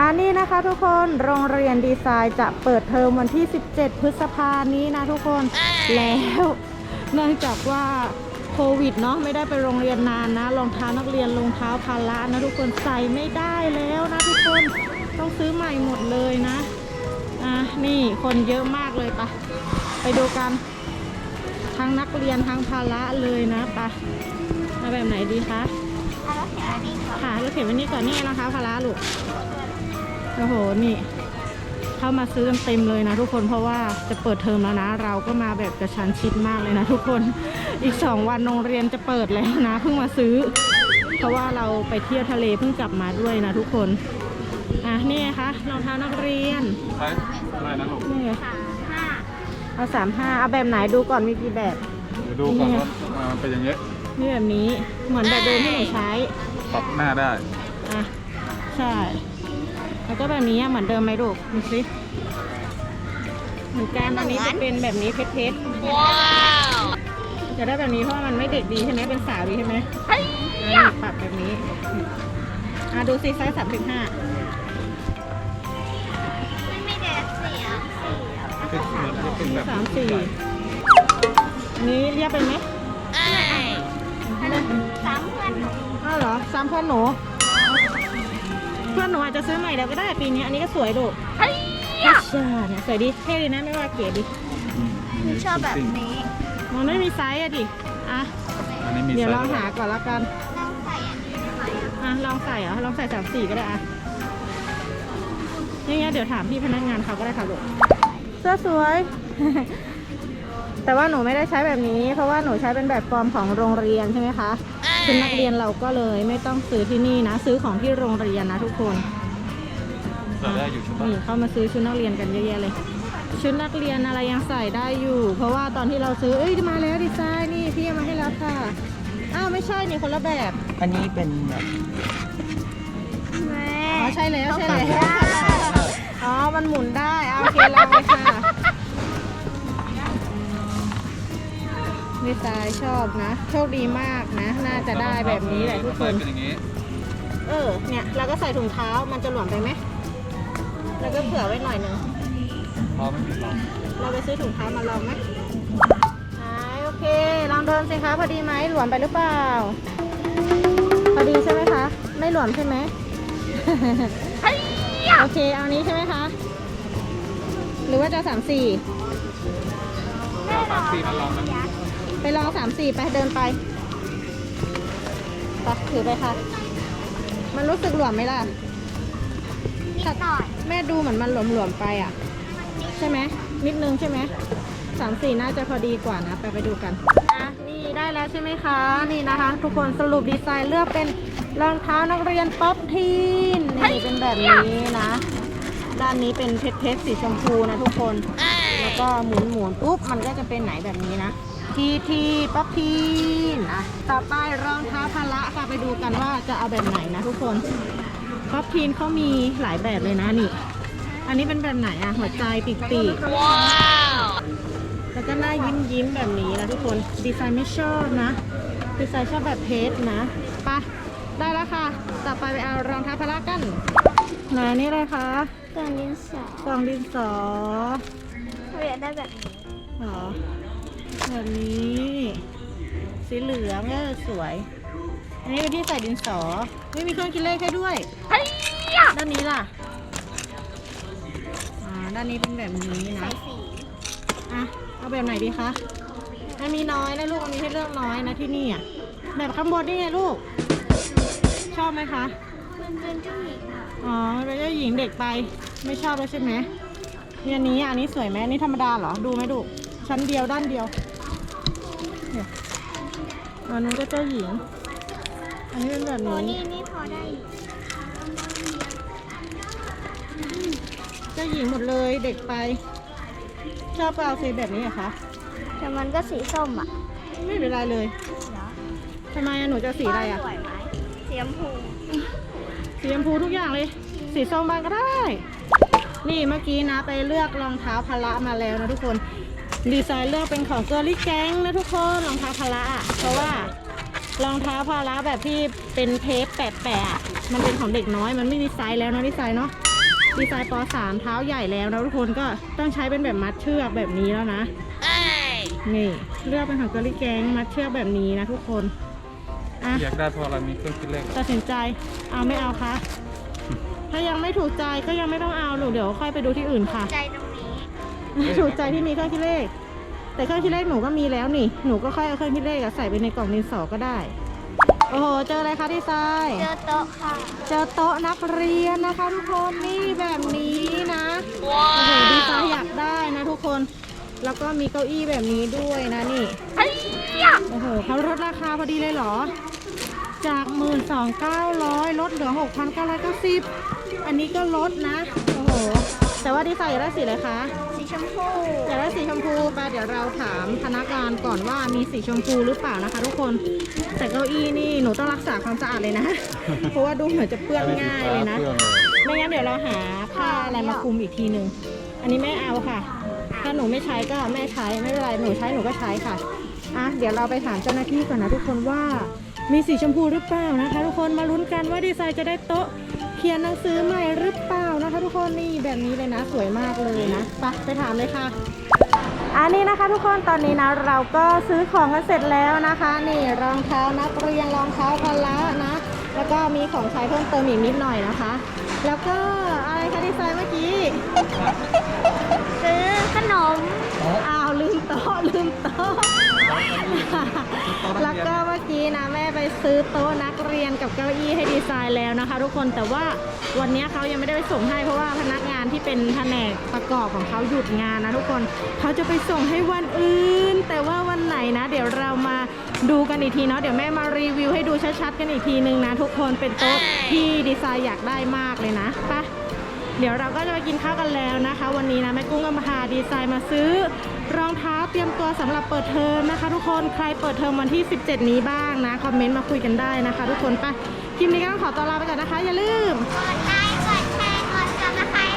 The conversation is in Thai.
อันนี้นะคะทุกคนโรงเรียนดีไซน์จะเปิดเทอมวันที่ 17 พฤษภานี้นะทุกคนแล้วเนื่องจากว่าโควิดเนาะไม่ได้ไปโรงเรียนนานนะรองเท้านักเรียนรองเท้าพาละนะทุกคนใส่ไม่ได้แล้วนะทุกคนต้องซื้อใหม่หมดเลยนะอะนี่คนเยอะมากเลยปะไปดูกันทั้งนักเรียนทั้งพาละเลยนะปะเอาแบบไหนดีคะเอาแล้วแข นอันนี้ก่อนค่ะเราเข็นไว้นี่ก่อนนี่รองเท้าพาละลูกโอ้โหนี่ เข้ามาซื้อกันเต็มเลยนะทุกคนเพราะว่าจะเปิดเทอมแล้วนะ เราก็มาแบบกระชั้นชิดมากเลยนะทุกคนอีกสองวันโรงเรียนจะเปิดแล้วนะเพิ่งมาซื้อ เพราะว่าเราไปเที่ยวทะเลเพิ่งกลับมาด้วยนะทุกคนอะนี่ไงคะรองเท้านักเรียนใช่อะไรนะลูกนี่ไงสามห้าเอาสามห้าเอาแบบไหนดูก่อนมีกี่แบบ เดี๋ยวดูก่อนว่าอ่าเป็นอย่างเงี้ย นี่แบบนี้เหมือนแบบเดิมที่หนูใช้ ปรับหน้าได้ อะ ใช่ แล้วก็แบบนี้อะเหมือนเดิมไหมลูกดูสิเหมือนกันอันนี้จะเป็นแบบนี้เพชรเพชรว้าวจะได้แบบนี้เพราะว่ามันไม่เด็กดีใช่ไหมเป็นสาวดีใช่ไหมอะนี่ปรับแบบนี้ อะดูสิไซส์สามสิบห้ามันไม่เด็ดเสียงเสียงเป็นเหมือนจะเป็นแบบสามสี่อันนี้เรียบไปไหมอันนั้นสามเพื่อนหนูอ้าวเหรอซ้ำเพื่อนหนู เพื่อนหนูอาจจะซื้อใหม่เดี๋ยวก็ได้ปีนี้อันนี้ก็สวยดูอัชชาเนี่ยสวยดีเท่ดีนะไม่ว่าเก๋ดีหนูชอบแบบนี้มันไม่มีไซส์อะดิอะอันนี้มีเดี๋ยวไซลองส์หาก่อนละกันต้องใส่อันนี้ได้ไหมอะอะลองใส่เหรอลองใส่สามสี่ก็ได้อะนี่ไงเดี๋ยวถามพี่พนักงานเขาก็ได้ค่ะลูกเสื้อสวย แต่ว่าหนูไม่ได้ใช้แบบนี้ เพราะว่าหนูใช้เป็นแบบฟอร์มของโรงเรียนใช่ไหมคะ ชุดนักเรียนเราก็เลยไม่ต้องซื้อที่นี่นะ ซื้อของที่โรงเรียนนะทุกคนใส่ได้อยู่ใช่ปะนี่เข้ามาซื้อชุดนักเรียนกันเยอะแยะเลย ชุดนักเรียนอะไรยังใส่ได้อยู่ เพราะว่าตอนที่เราซื้อเอ้ยมาแล้วดีไซน์นี่พี่เอามาให้แล้วค่ะอ้าวไม่ใช่นี่คนละแบบอันนี้เป็นแบบแม่อ๋อใช่แล้วใช่แล้วเขาปรับได้อ๋อมันหมุนได้เอาโอเคลองเลยค่ะ ดีไซน์ชอบนะ โชคดีมากนะ น่าจะได้แบบนี้แหละทุกคนเป็นอย่างงี้เออ เนี่ยเราก็ใส่ถุงเท้ามันจะหลวมไปไหมแล้วก็เผื่อไว้หน่อยหนึงพอไม่ผิดหรอกเราไปซื้อถุงเท้ามาลองไหมอ่าโอเค ลองเดินสิคะ พอดีไหมหลวมไปหรือเปล่า พอดีใช่ไหมคะ ไม่หลวมใช่ไหมโอเค เอานี้ใช่ไหมคะ หรือว่าจะสามสี่เอาสามสี่มาลองกัน ไปลองสามสี่ไปเดินไปไปถือไปค่ะ มันรู้สึกหลวมไหมล่ะนิดหน่อยแม่ดูเหมือนมันหลวมๆไปอะ ใช่ไหมนิดนึงใช่ไหมสามสี่น่าจะพอดีกว่านะ ไปไปดูกันอะนี่ได้แล้วใช่ไหมคะ นี่นะคะ ทุกคนสรุปดีไซน์เลือกเป็นรองเท้านักเรียนป๊อปทีนนี่เป็นแบบนี้นะ ด้านนี้เป็นเพชรเพชรสีชมพูนะทุกคน แล้วก็หมุนหมุนปุ๊บมันก็จะเป็นไหนแบบนี้นะ ทีทีป๊อปทีนอะต่อไปรองเท้าพละค่ะไปดูกันว่าจะเอาแบบไหนนะทุกคนป๊อปทีนเขามีหลายแบบเลยนะนี่ อันนี้เป็นแบบไหนอะหัวใจปีกปีกว้าวแล้วก็หน้ายิ้มยิ้มๆแบบนี้นะทุกคนดีไซน์ไม่ชอบนะ ดีไซน์ชอบแบบเพชรนะไปะได้แล้วค่ะ ต่อไปไปเอารองเท้าพละกันไหนนี่เลยคะเครื่องดินสอกล่องดินสอเราอยากได้แบบนี้หรอ แบบนี้ สีเหลืองเออสวย อันนี้เป็นที่ใส่ดินสอ ไม่มีเครื่องคิดเลขให้ด้วยด้านนี้ล่ะอ่าด้านนี้เป็นแบบนี้นะใส่สีอะเอาแบบไหนดีคะมันมีน้อยนะลูกมันมีให้เลือกน้อยนะที่นี่อะแบบข้างบนนี่ไงลูก ชอบไหมคะมันเป็นเจ้าหญิงอะอ๋อมันเป็นเจ้าหญิงเด็กไป ไม่ชอบแล้วใช่ไหมเนี่ยอันนี้อะอันนี้สวยไหมอันนี้ธรรมดาเหรอ ดูไหมดู ชั้นเดียวด้านเดียวเนี่ยอันนู้นก็เจ้าหญิง อันนี้เป็นแบบโอ้นี้ นี่นี่พอได้อยู่เจ้าหญิงหมดเลยเด็กไป ชอบก็เอาสีแบบนี้เหรอะคะแต่มันก็สีส้มอะไม่เป็นไรเลยเหรอทำไมอะหนูจะสีอะไรอะสวยไหมสีชมพูสีชมพูทุกอย่างเลย สีส้มบางก็ได้ นี่เมื่อกี้นะไปเลือกรองเท้าพละมาแล้วนะทุกคน ดีไซน์เลือกเป็นของเกอร์ลี่แก๊งนะทุกคนรองเท้าพละอะเพราะว่ารองเท้าพาราแบบที่เป็นเทปแปะๆอะมันเป็นของเด็กน้อยมันไม่มีไซส์แล้วเนอะดีไซน์เนาะดีไซน์ป .3 เท้าใหญ่แล้วนะทุกคนก็ต้องใช้เป็นแบบมัดเชือกแบบนี้แล้วนะนี่เลือกเป็นของเกอรี่แกงมัดเชือกแบบนี้นะทุกคนอะอยากได้เพราะอะไรมีเครื่องคิดเลขตัดสินใจเอาไม่เอาคะถ้ายังไม่ถูกใจก็ยังไม่ต้องเอาหนูเดี๋ยวค่อยไปดูที่อื่นค่ะใจตรงนี้ ถูกใจที่มีเครื่องคิดเลข แต่เครื่องคิดเลขหนูก็มีแล้วนี่ หนูก็ค่อยเอาเครื่องคิดเลขอะใส่ไปในกล่องดินสอก็ได้ โอ้โห เจออะไรคะดีไซน์เจอโต๊ะค่ะ เจอโต๊ะนักเรียนนะคะทุกคนนี่แบบนี้นะว้าโอ้โหดีไซน์อยากได้นะทุกคน แล้วก็มีเก้าอี้แบบนี้ด้วยนะนี่เฮ้ยโอ้โหเขาลดราคาพอดีเลยเหรอ จาก 12,900ลดเหลือ 6,990 อันนี้ก็ลดนะ โอ้โห แต่ว่าดีไซน์อยากได้สีอะไรคะสี ชมพูอยากได้สีชมพูไปเดี๋ยวเราถามพนักงานก่อนว่ามีสีชมพูหรือเปล่านะคะ ทุกคนแต่เก้าอี้นี่หนูต้องรักษาความสะอาดเลยนะ เพราะว่าดูเหมือนจะเปื้อนง่ายเลยนะเพื่อนเลยไม่งั้นเดี๋ยวเราหาผ้าอะไรมาคลุมอีกทีหนึ่งอันนี้ไม่เอาค่ะ ถ้าหนูไม่ใช้ก็ไม่ใช้ไม่เป็นไรหนูใช้หนูก็ใช้ค่ะอะเดี๋ยวเราไปถามเจ้าหน้าที่ก่อนนะทุกคนว่ามีสีชมพูหรือเปล่านะคะ ทุกคนมาลุ้นกันว่าดีไซน์จะได้โต๊ะเขียนหนังสือใหม่หรือเปล่า นะคะทุกคนนี่แบบนี้เลยนะสวยมากเลยนะไปไปถามเลยค่ะ อันนี้นะคะทุกคนตอนนี้นะเราก็ซื้อของกันเสร็จแล้วนะคะ นี่รองเท้านักเรียนรองเท้าพละนะ แล้วก็มีของใช้เพิ่มเติมอีกนิดหน่อยนะคะ แล้วก็อะไรคะดีไซน์เมื่อกี้ซื้อขนมอ้าวลืมโต๊ะลืมโต๊ะ แล้วก็เมื่อกี้นะแม่ไปซื้อโต๊ะนักเรียนกับเก้าอี้ให้ดีไซน์แล้วนะคะ ทุกคนแต่ว่าวันนี้เขายังไม่ได้ไปส่งให้เพราะว่าพนักงานที่เป็นแผนกประกอบของเขาหยุดงานนะทุกคนเขาจะไปส่งให้วันอื่น แต่ว่าวันไหนนะ เดี๋ยวเรามาดูกันอีกทีเนาะเดี๋ยวแม่มารีวิวให้ดูชัดๆกันอีกทีนึงนะ ทุกคนเป็นโต๊ะที่ดีไซน์อยากได้มากเลยนะไป เดี๋ยวเราก็จะไปกินข้าวกันแล้วนะคะ วันนี้นะแม่กุ้งก็มาหาดีไซน์มาซื้อ รองเท้าเตรียมตัวสำหรับเปิดเทอมนะคะ ทุกคนใครเปิดเทอมวันที่ 17 นี้บ้างนะคอมเมนต์มาคุยกันได้นะคะ ทุกคนไปคลิปนี้ก็ต้องขอตัวลาไปก่อนนะคะ อย่าลืมกดไลค์กดแชร์กดติดตามนะคะ